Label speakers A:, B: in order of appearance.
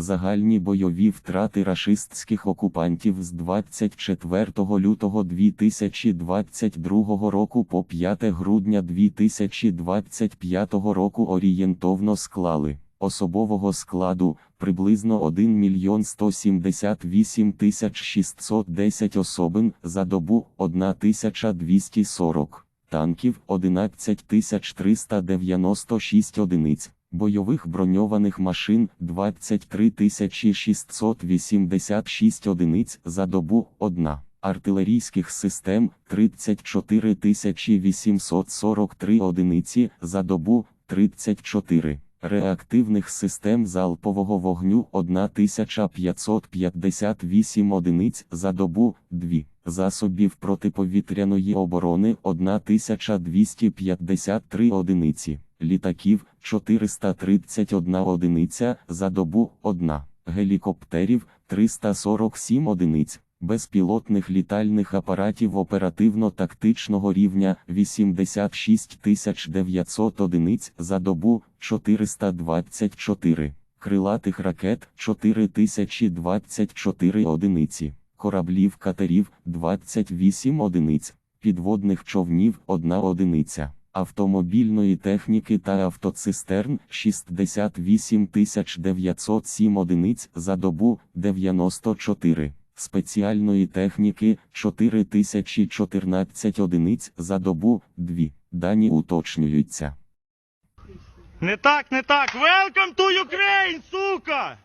A: Загальні бойові втрати рашистських окупантів з 24 лютого 2022 року по 5 грудня 2025 року орієнтовно склали особового складу приблизно 1 мільйон 178 тисяч 610 особин за добу 1240 танків 11 тисяч 396 одиниць, бойових броньованих машин 23 686 одиниць за добу 1, артилерійських систем 34 843 одиниці за добу 34. Реактивних систем залпового вогню 1558 одиниць за добу 2, засобів протиповітряної оборони 1253 одиниці, літаків 431 одиниця за добу 1, гелікоптерів 347 одиниць. Безпілотних літальних апаратів оперативно-тактичного рівня 86 900 одиниць за добу 424, крилатих ракет 4024 одиниці, кораблів катерів 28 одиниць, підводних човнів 1 одиниця, автомобільної техніки та автоцистерн 68 907 одиниць за добу 94 спеціальної техніки 4014 одиниць за добу 2. Дані уточнюються.
B: Не так, не так. Welcome to Ukraine, сука!